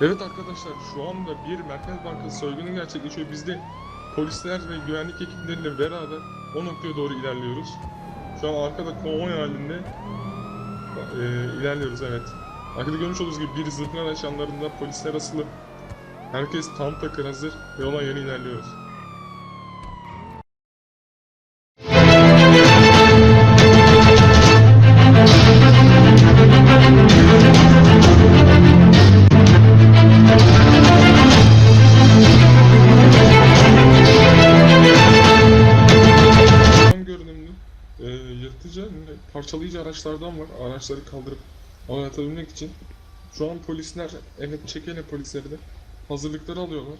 Evet arkadaşlar şu anda bir Merkez Bankası soygunu gerçekleşiyor. Biz de polisler ve güvenlik ekipleriyle beraber o noktaya doğru ilerliyoruz. Şu an arkada konvoy halinde e, ilerliyoruz evet. Arkada görmüş olduğunuz gibi bir zırhlı araç yanlarında polisler asılı. Herkes tam takır hazır ve ona yöne ilerliyoruz. Parçalayıcı araçlardan var. Araçları kaldırıp havaya atabilmek için. Şu an polisler, evet çekene polisleri de hazırlıkları alıyorlar.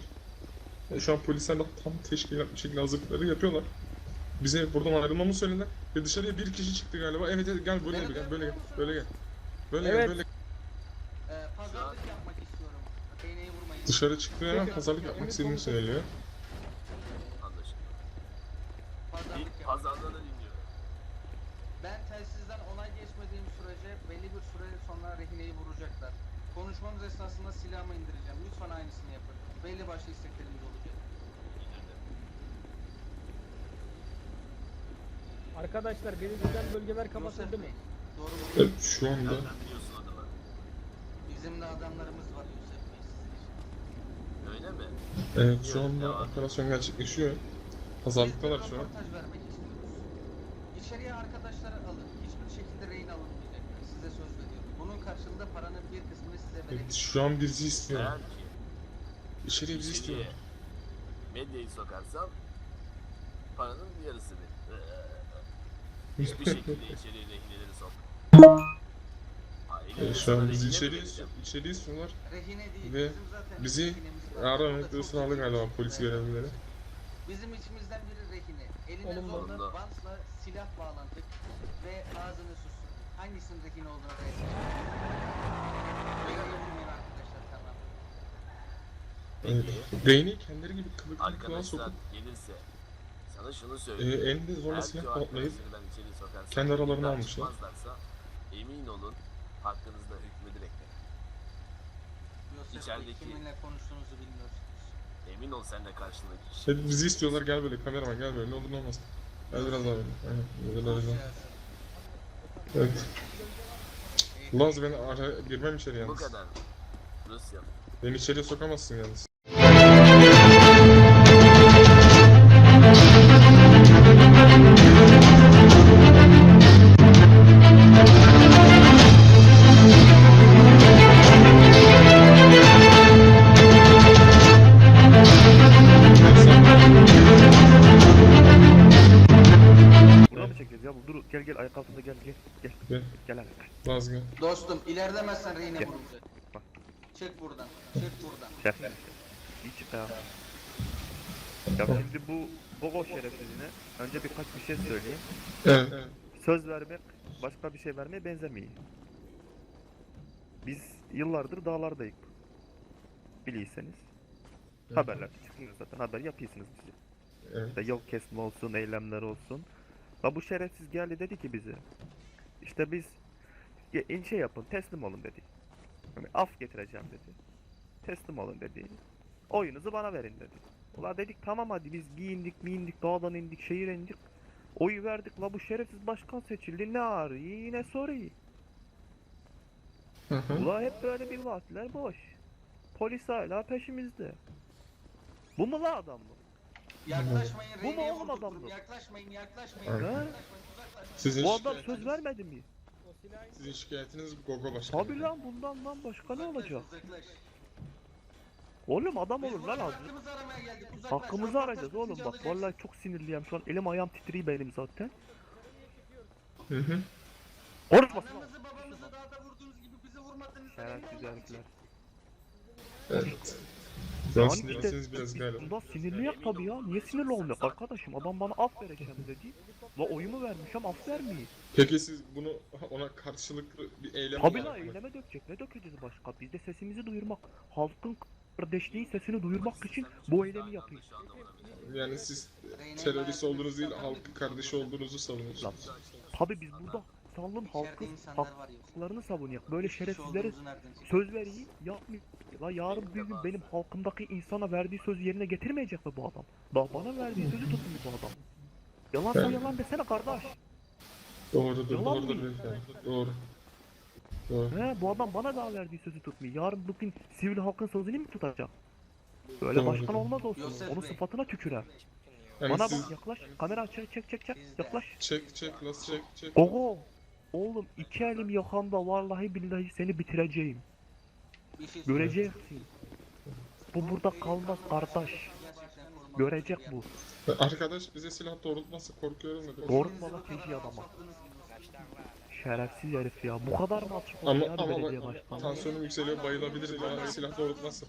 E, şu an polisler de tam teşkilat bir şekilde hazırlıkları yapıyorlar. Bize buradan ayrılmamı söylediler ve dışarıya bir kişi çıktı galiba. Evet evet gel böyle gel, gel böyle gel, böyle gel. Böyle Evet. gel, böyle Ee, pazarlık yapmak istiyorum. Değneği vurmayın. Dışarı çıktığı hemen pazarlık yapmak istediğini söylüyor. Anlaşıldı. Pazarlık yapmak. dinliyorum. Ben telsizden onay geçmediğim sürece belli bir süre sonra rehineyi vuracaklar. Konuşmamız esnasında silahımı indireceğim. Lütfen aynısını yapın. Belli başlı isteklerimiz olacak. Arkadaşlar belirlenen bölgeler Yusuf kapatıldı mı? Doğru mu? Evet şu anda Nereden biliyorsun adamı? Bizim de adamlarımız var Yusuf Bey sizin için. Öyle mi? evet şu anda operasyon gerçekleşiyor. Biz de şu an. röportaj vermek. İçeriye arkadaşları alın. Hiçbir şekilde rehin alınmayacaklar. Size söz veriyorum. Bunun karşılığında paranın bir kısmını size Evet, vereceğiz. şu an bizi istiyor. Eğer ki İçeriye bizi istiyor. içeriye medyayı sokarsam paranın yarısı benim. Hiçbir şekilde içeriye rehineleri sok. Aile Ee, şu an arasında bizi rehine içeri, mi vereceğim? içeri istiyorlar. Rehine değil. Ve bizim zaten bizi rehinemiz var. Da çok ısrarlı ciddi galiba bir polis görevlileri. Bizim içimizden biri rehine. Eline Olumlu. zorla Olumlu. bantla silah bağlandık ve ağzını susturduk. Hangisinin rehine arkadaşlar tamam. Evet. Peki, Beyni kendileri gibi kılık kılığa arkadaşlar sokup gelirse sana şunu e, söyleyeyim. elinde zorla Eğer ki silah o patlayıp arkadaşları ben içeri sokarsam kendi aralarına bir daha almışlar. çıkmazlarsa Emin olun hakkınızda hükmü. Yosef Bey İçerideki- kiminle konuştuğunuzu bilmiyorsunuz. Emin ol sen de karşındaki kişi. hep bizi istiyorlar gel böyle kameraman gel böyle ne olur ne olmaz. Gel biraz daha böyle. Aynen. Böyle böyle. Evet. Laz beni ara girmem içeri Bu yalnız. kadar. Rusya. Beni içeriye sokamazsın yalnız. Ya şimdi bu Bogo şerefsizine önce birkaç bir şey söyleyeyim. Evet. evet. Söz vermek başka bir şey vermeye benzemiyor. Biz yıllardır dağlardayız. Biliyseniz. Haberler çıkıyor zaten haber yapıyorsunuz bize. Evet. İşte yol kesme olsun, eylemler olsun. La bu şerefsiz geldi dedi ki bize. İşte biz ya, şey yapın, teslim olun dedi. Yani af getireceğim dedi. Teslim olun dedi. Oyunuzu bana verin dedi. Ula dedik tamam hadi biz giyindik, miyindik, dağdan indik, şehir indik. Oyu verdik la bu şerefsiz başkan seçildi ne arıyor ne soruyor. Hı hı. Ula hep böyle bir vaatler boş. Polis hala peşimizde. Bu mu la adam mı? Yaklaşmayın Bu mu rehineye oğlum adam bu? Yaklaşmayın yaklaşmayın. Evet. yaklaşmayın, uzaklaşın. Sizin Bu adam şikayetiniz, söz vermedi mi? Sizin şikayetiniz Gogo başkanı. Tabi lan bundan lan başka ne Uzaklaş, olacak? uzaklaş. Oğlum adam olur lan az. hakkımızı aramaya geldik. Uzaklaş. Hakkımızı arayacağız oğlum bak vallahi çok sinirliyim şu an elim ayağım titriyor benim zaten. Hı hı. Konuşma. Anamızı babamızı dağda vurduğunuz gibi bizi vurmadınız. Şerefsiz herifler. Evet. Şu an biraz galiba. bundan sinirliyak tabii ya. Niye sinirli olmuyor arkadaşım? Adam bana af vereceğim dedi. La oyumu vermişim af vermiyor. Peki siz bunu ona karşılıklı bir eylem Tabii la olarak mı? eyleme dökecek. Ne dökeceğiz başka? Biz de sesimizi duyurmak. Halkın kardeşliği sesini duyurmak için bu eylemi yapıyoruz. Yani siz terörist olduğunuz değil, halkın kardeşi olduğunuzu Lan savunuyorsunuz. tabii biz burada sallın halkı haklarını savunuyor. Böyle kişi şerefsizlere söz vereyim yapmıyor. La yarın bir gün benim halkımdaki insana verdiği sözü yerine getirmeyecek mi bu adam? Daha bana verdiği sözü tutmuyor bu adam. Yalansa Evet. yalan desene kardeş. Doğrudur, Yalan doğrudur mı? beyefendi. Doğru. Doğru. He bu adam bana daha verdiği sözü tutmuyor. Yarın bugün sivil halkın sözünü mi tutacak? Böyle Doğru. başkan olmaz olsun. Yosef Onun Bey. sıfatına tükürer. Yani Bana siz bak yaklaş. Kamera çek çek çek çek. De. Yaklaş. çek çek nasıl çek çek. Oho. Oğlum iki elim yakamda vallahi billahi seni bitireceğim. Göreceksin. Bu burada kalmaz kardeş. Görecek bu. Arkadaş bize silah doğrultması korkuyorum dedi. Doğrultma lan keşi adama. Şerefsiz herif ya. Bu kadar mı açık Ama oldu ya bir ama belediye bak başkanı? tansiyonum yükseliyor bayılabilir ya silah doğrultması.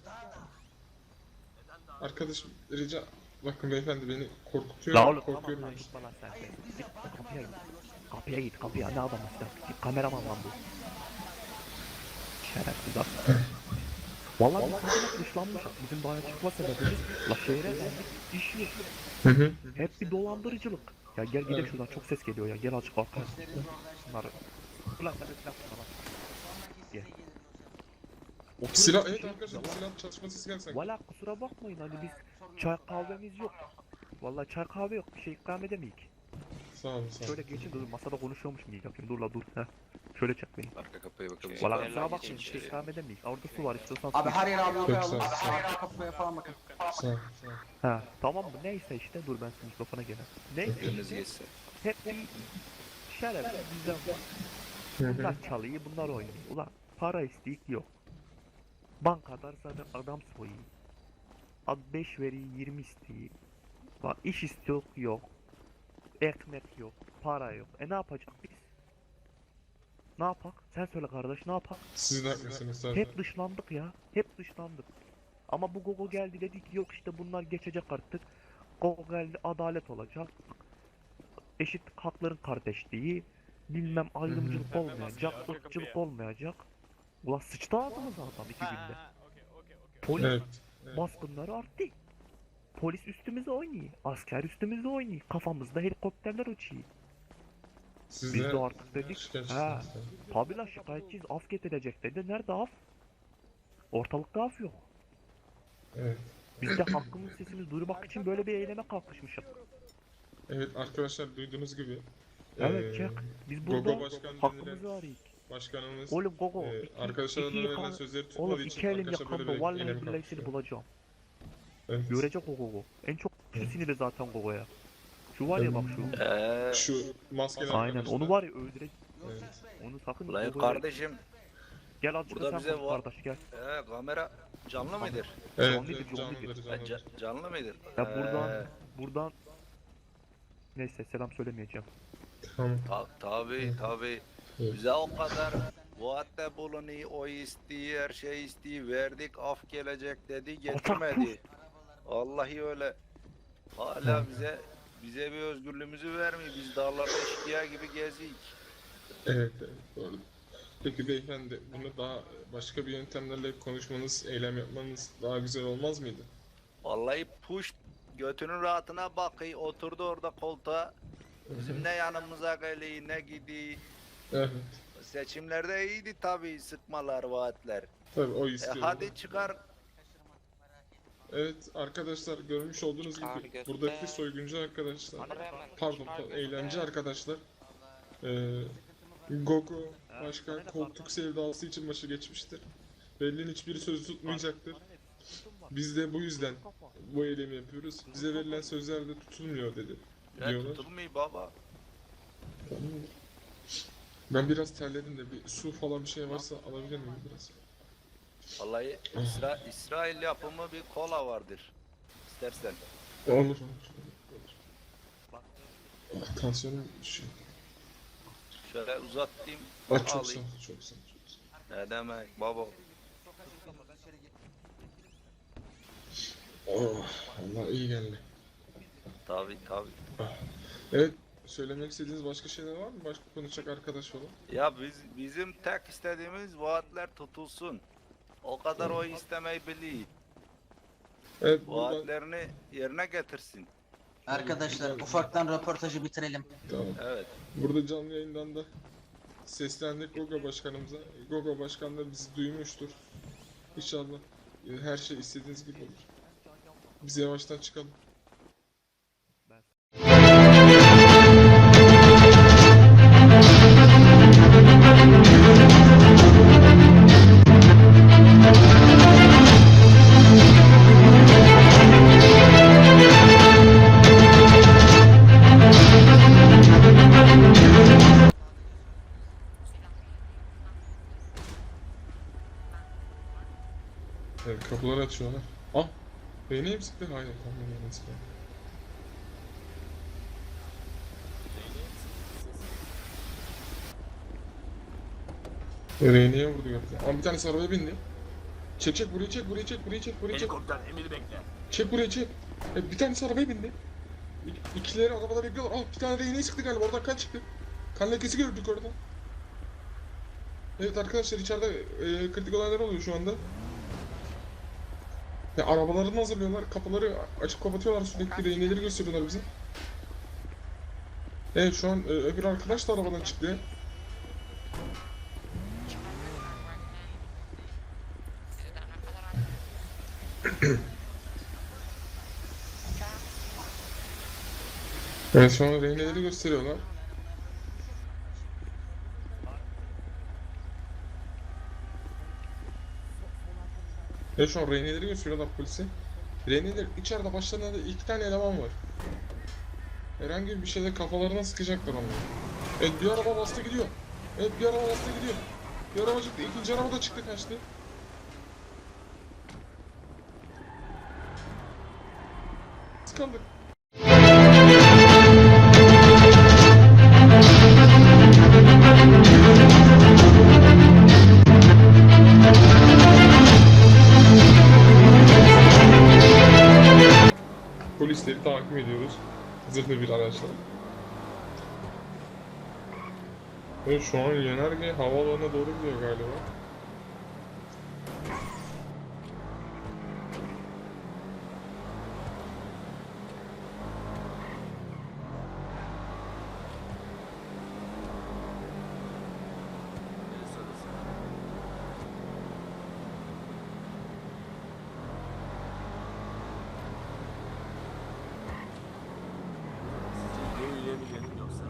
Arkadaşım rica bakın beyefendi beni korkutuyor La oğlum tamam korkuyorum. lan gitme lan sen. Git kapıya git. Kapıya git kapıya ne adamı sen? Git kameraman lan bu. Şerefsiz adam. Vallahi biz kadına dışlanmış. Bizim daha çıkma sebebimiz la şehre geldik iş yok. Hı hı. Hep bir dolandırıcılık. Ya gel gidelim şuradan çok ses geliyor ya gel açık arka. Bunları. Ulan sen de silah tut bana. Gel. Silah evet arkadaşlar silah çatışması gelsen. Valla kusura bakmayın hani biz çay kahvemiz yok. Vallahi çay kahve yok bir şey ikram edemeyik. Sağ olun sağ olun. Şöyle geçin dur masada konuşuyormuş mu yapayım dur la dur ha. Şöyle çek beni. Arka kapıya bakalım. Valla kusura bakmayın bir şey ikram edemeyik. Orada su var istiyorsan su Abi her yer abi Çok oraya sağ ol, ol. Her yer kapıya falan bakın. Sağ ol. Sağ ol. Ha tamam mı neyse işte dur ben şu mikrofona gelen. Neyse Önünüz işte geçse. hep bir şeref bizden var. Bunlar çalıyı bunlar oynuyor. Ulan para isteyik yok. Bankadar zaten adam soyayım. Ad 5 veri 20 isteyeyim. Bak iş istiyor yok. Ekmek yok. Para yok. E ne yapacak biz? Ne yapak? Sen söyle kardeş ne yapak? Siz de haklısınız zaten. Hep dışlandık ya. Hep dışlandık. Ama bu Gogo geldi dedi ki yok işte bunlar geçecek artık. Gogo geldi adalet olacak. Eşit hakların kardeşliği. Bilmem ayrımcılık olmayacak. ırkçılık olmayacak. Ulan sıçtı ağzımıza adam iki günde. Polis Evet. baskınları arttı. Polis üstümüze oynuyor. Asker üstümüze oynuyor. Kafamızda helikopterler uçuyor. Siz Biz de artık dedik. Ha. Tabi la şikayetçiyiz. Af getirecek dedi. Nerede af? Ortalıkta af yok. Evet. Biz de hakkımız sesimizi duyurmak için böyle bir eyleme kalkışmışız. Evet arkadaşlar duyduğunuz gibi. Evet eee, çek. Biz Gogo burada Başkan hakkımızı arayık. başkanımız Oğlum Gogo. arkadaşlarına iki verilen sözleri tutmadığı için arkadaşlar böyle bir eyleme kalkışıyor. bulacağım. Evet. Görecek o Gogo. En çok şu siniri zaten Gogo'ya. Şu var ya bak şu. Eee. Şu maskeler Aynen onu var ya öldürecek. Evet. Onu sakın Ulan Gogo'ya- kardeşim, Gel azıcık burada sen bize konuş va- kardeş gel. ee, kamera canlı mıdır? Evet, Canlıdır, evet, canlıdır. canlıdır, Ha, canlıdır. ca- canlı mıdır? Ya buradan buradan Neyse selam söylemeyeceğim. Tamam. ta- tabi tabi. Evet. Bize o kadar vaatte bulunuyor, o istiyor, her şey istiyor, verdik, af gelecek dedi, getirmedi. Vallahi öyle. Hala bize bize bir özgürlüğümüzü vermiyor. Biz dağlarda eşkıya gibi gezik. Evet, evet doğru. Peki beyefendi bunu daha başka bir yöntemlerle konuşmanız, eylem yapmanız daha güzel olmaz mıydı? Vallahi puş götünün rahatına bakıyor, oturdu orada koltuğa. Bizim ne yanımıza geliyor, ne gidiyor. Evet. Seçimlerde iyiydi tabii sıkmalar, vaatler. Tabii o E, istiyor. hadi çıkar Evet arkadaşlar görmüş olduğunuz gibi buradaki soyguncu arkadaşlar, pardon pa- eğlence arkadaşlar, eee Gogo başka koltuk sevdası için başı geçmiştir. Belli'nin hiçbiri sözü tutmayacaktır. Biz de bu yüzden bu eylemi yapıyoruz. Bize verilen sözler de tutulmuyor dedi. ya Diyorlar. tutulmuyor baba. Tamam. Ben biraz terledim de bir su falan bir şey varsa alabilir miyim biraz? Vallahi İsra İsrail yapımı bir kola vardır. İstersen. Olur olur. Ah, Tansiyonum düşüyor. Şöyle uzatayım. Ah, çok sağ ol, çok sağ ol. Çok sağ ol. Ne demek baba. Oh, Allah iyi geldi. Tabi tabi. Evet, söylemek istediğiniz başka şeyler var mı? Başka konuşacak arkadaş falan? Ya biz bizim tek istediğimiz vaatler tutulsun. O kadar o istemeyi biliyor. Evet, burada... Vaatlerini yerine getirsin. Arkadaşlar ufaktan röportajı bitirelim. Tamam. Evet. Burada canlı yayından da seslendik Gogo Başkanımıza. Gogo Başkan da bizi duymuştur. İnşallah e, her şey istediğiniz gibi olur. Biz yavaştan çıkalım. Evet, kapıları açıyorlar. Ah! Mi sıktı? Hayır, tamam beni sıktı. Reyne'ye vurdu gördüm. Ama bir tanesi arabaya bindi. Çek çek burayı çek burayı çek burayı çek burayı çek. Helikopter emir bekle. Çek burayı çek. E, bir tanesi arabaya bindi. İ- İkileri arabada bekliyorlar. Ah bir tane Reyne'yi sıktı galiba oradan kan çıktı. Kan lekesi gördük orada. Evet arkadaşlar içeride e, kritik olaylar oluyor şu anda. Ya arabalarını hazırlıyorlar, kapıları açıp kapatıyorlar sürekli reyneleri gösteriyorlar bize. Evet şu an e, öbür arkadaş da arabadan çıktı. Evet şu an reyneleri gösteriyorlar. Evet şu an reyneleri gösteriyorlar polise. Reyneler içeride başlarında da iki tane eleman var. Herhangi bir şeyde kafalarına sıkacaklar onları. Evet bir araba bastı gidiyor. Evet bir araba bastı gidiyor. Bir araba çıktı. ikinci araba da çıktı kaçtı. Biz Zırhlı bir araçla. Evet şu an yönerge havaalanına doğru gidiyor galiba. Ne sırası? Sizce yürüyebilirim yoksa?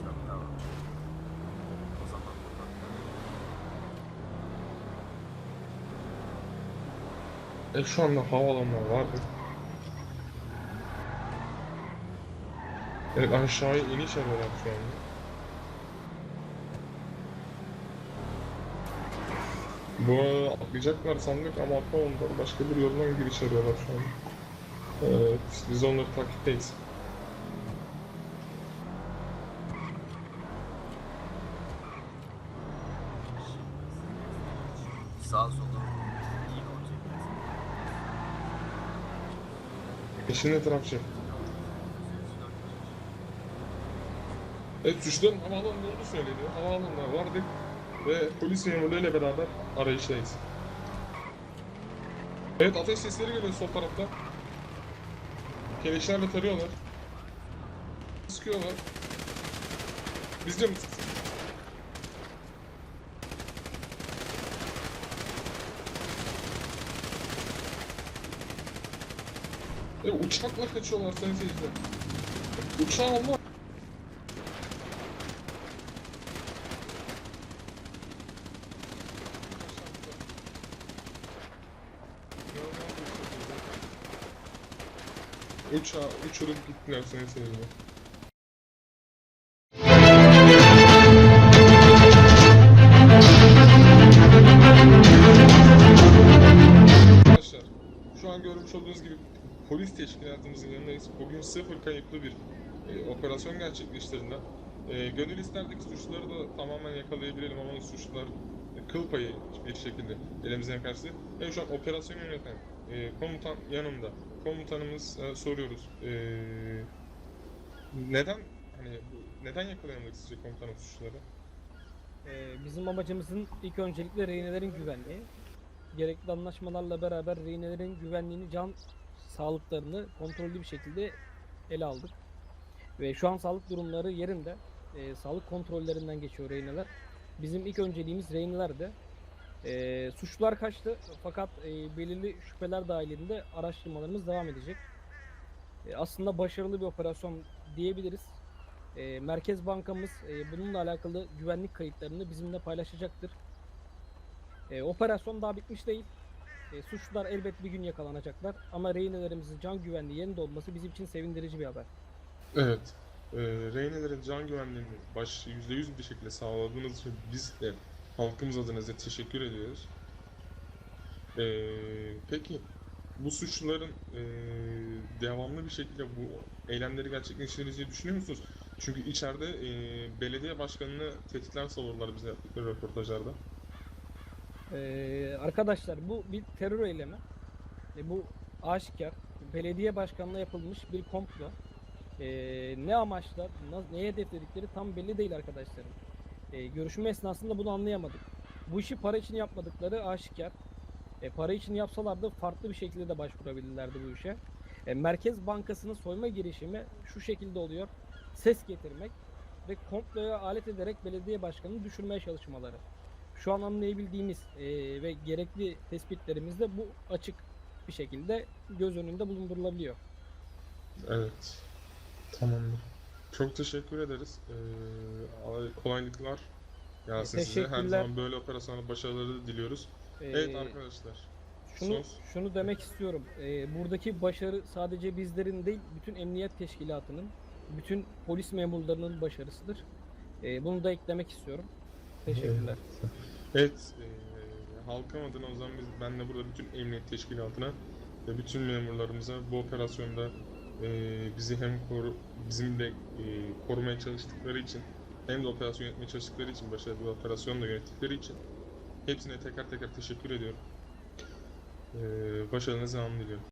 Mı tamam? O zaman buradan. E şu anda havaalanına vardı. Evet aşağıya iniş arıyorlar şu anda. Bu atlayacaklar sandık ama atlamadılar. Başka bir yoldan giriş arıyorlar şu an. Evet, biz onları takipteyiz. Sağ solu iyi olacak. Eşin etrafçı. Evet suçluların havaalanında olduğu söyleniyor. Havaalanına vardık ve polis memurlarıyla beraber arayıştayız. Evet ateş sesleri geliyor sol tarafta. Keleşlerle tarıyorlar. Sıkıyorlar. Bizce mi E, uçakla kaçıyorlar sayın seyirciler. Uçağı Allah. Uçağı uçurup gittiler sayın seyirciler. Arkadaşlar şu an görmüş olduğunuz gibi polis teşkilatımızın yanındayız. Bugün sıfır kayıplı bir e, operasyon gerçekleştirdiler. E, gönül isterdik suçluları da tamamen yakalayabilelim ama suçlular e, kıl payı bir şekilde elimizden kaçtı. Ve şu an operasyonu yöneten e, komutan yanımda. Komutanımız e, soruyoruz. E, neden hani neden yakalayamadık sizce komutanım suçluları? Ee, bizim amacımızın ilk öncelikle rehinelerin güvenliği. Gerekli anlaşmalarla beraber rehinelerin güvenliğini, can sağlıklarını kontrollü bir şekilde ele aldık. Ve şu an sağlık durumları yerinde. e, sağlık kontrollerinden geçiyor rehineler. Bizim ilk önceliğimiz rehinelerdi. E, suçlular kaçtı fakat e, belirli şüpheler dahilinde araştırmalarımız devam edecek. E, aslında başarılı bir operasyon diyebiliriz. E, Merkez Bankamız e, bununla alakalı güvenlik kayıtlarını bizimle paylaşacaktır. E, operasyon daha bitmiş değil. E, suçlular elbet bir gün yakalanacaklar ama rehinelerimizin can güvenliği yerinde olması bizim için sevindirici bir haber. Evet. Ee, rehinelerin can güvenliğini baş %100 bir şekilde sağladığınız için biz de halkımız adına size teşekkür ediyoruz. Ee, peki bu suçluların ee, devamlı bir şekilde bu eylemleri gerçekleştireceğini düşünüyor musunuz? Çünkü içeride ee, belediye başkanını tehditler savurdular bize yaptıkları röportajlarda. Ee, arkadaşlar bu bir terör eylemi. E, bu aşikar. Belediye başkanlığı yapılmış bir komplo. Ee, ne amaçla, na- neye hedefledikleri tam belli değil arkadaşlarım. Ee, görüşme esnasında bunu anlayamadık. Bu işi para için yapmadıkları aşikar. E, para için yapsalardı farklı bir şekilde de başvurabilirlerdi bu işe. E, Merkez Bankası'nın soyma girişimi şu şekilde oluyor. Ses getirmek ve komploya alet ederek belediye başkanını düşürmeye çalışmaları. Şu an anlayabildiğimiz e, ve gerekli tespitlerimizde bu açık bir şekilde göz önünde bulundurulabiliyor. Evet. Tamamdır. Çok teşekkür ederiz. Ee, kolaylıklar gelsin size. Her zaman böyle operasyonda başarıları diliyoruz. E, Evet arkadaşlar. Şunu şunu demek istiyorum. E, buradaki başarı sadece bizlerin değil, bütün emniyet teşkilatının, bütün polis memurlarının başarısıdır. E, bunu da eklemek istiyorum. Teşekkürler. Evet, eee halkım adına o zaman biz, ben de burada bütün emniyet teşkilatına ve bütün memurlarımıza bu operasyonda eee, bizi hem koru, bizim de eee, korumaya çalıştıkları için hem de operasyon yönetmeye çalıştıkları için, başarılı bir operasyon da yönettikleri için hepsine teker teker teşekkür ediyorum. Eee başarınızı diliyorum.